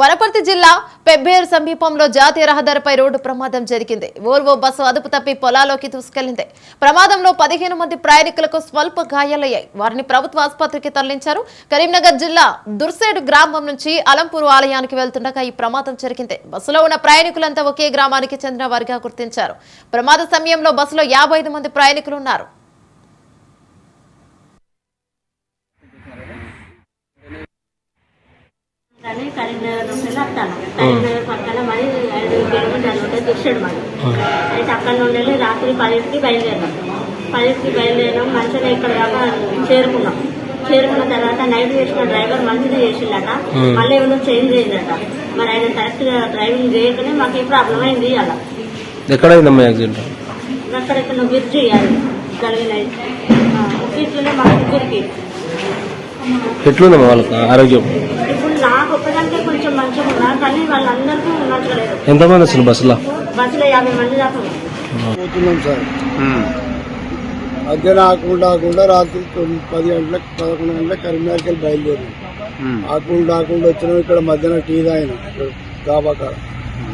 వనపర్తి జిల్లా పెబ్బేరు సమీపంలో జాతీయ రహదారిపై రోడ్డు ప్రమాదం జరిగింది. ఓల్వో బస్సు అదుపు తప్పి పొలాలోకి దూసుకెళ్ళింది. ప్రమాదంలో పదిహేను మంది ప్రయాణికులకు స్వల్ప గాయాలయ్యాయి. వారిని ప్రభుత్వ ఆసుపత్రికి తరలించారు. కరీంనగర్ జిల్లా దుర్సేడు గ్రామం నుంచి అలంపూర్ ఆలయానికి వెళ్తుండగా ఈ ప్రమాదం జరిగింది. బస్సులో ఉన్న ప్రయాణికులంతా ఒకే గ్రామానికి చెందిన వారిగా గుర్తించారు. ప్రమాద సమయంలో బస్సులో యాభై ఐదు మంది ప్రయాణికులు ఉన్నారు. కరీంనగర్ నుంచి వస్తాను. కరీంనగర్ పక్కన మరి ఐదు కిలోమీటర్లు ఉంటుంది దుర్షుడు మరి. అయితే అక్కడ నుండి రాత్రి పదింటికి బయలుదేరాం. పదింటికి బయలుదేరాం మంచిగా ఇక్కడ దాకా చేరుకున్నాం. చేరుకున్న తర్వాత నైట్ చేసిన డ్రైవర్ మంచిగా చేసిండట. మళ్ళీ ఏమైనా చేంజ్ చేసిందట మరి ఆయన కరెక్ట్గా డ్రైవింగ్ చేయకనే మాకు ప్రాబ్లం అయింది అలా ఎక్కడైందమ్మా యాక్సిడెంట్? అక్కడ ఇక్కడ బ్రిడ్జ్ చేయాలి కలిగిన మా ఎట్లుందమ్మా వాళ్ళకి ఆరోగ్యం ఇప్పుడు నాకు ఒక్కదానికే కొంచెం మంచిగా ఉన్నా కానీ వాళ్ళందరికీ ఉన్నట్లు లేదు ఎంతమంది అసలు బస్సులో. పోతున్నాం సార్. మధ్యాహ్నం ఆకుండా ఆకుండా రాత్రి పది గంటలకు పదకొండు గంటలకు కరీంనగర్కి వెళ్ళి బయలుదేరి ఆకుండా ఆకుండా వచ్చినాం ఇక్కడ మధ్యాహ్నం టీ తాగినాం ఇక్కడ డాబా కాడ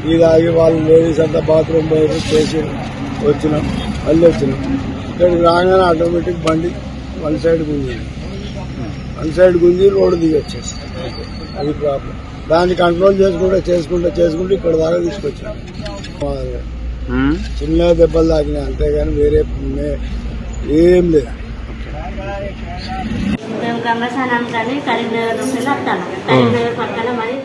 టీ తాగి వాళ్ళు లేడీస్ అంతా బాత్రూమ్ పోయి చేసి వచ్చినాం మళ్ళీ వచ్చినాం. ఇక్కడికి రాగానే ఆటోమేటిక్ బండి వన్ సైడ్ గుంజింది. వన్ సైడ్ గుంజి రోడ్డు దిగి వచ్చేసి అది ప్రాబ్లం. దాన్ని కంట్రోల్ చేసుకుంటే చేసుకుంటే చేసుకుంటే ఇక్కడ దాకా తీసుకొచ్చాం. చిన్న దెబ్బలు తాకినాయి అంతేగాని వేరే ఏం లేదు. మేము కానీ కరీంనగర్ నుంచి వస్తాను. కరీంనగర్ పక్కన మరి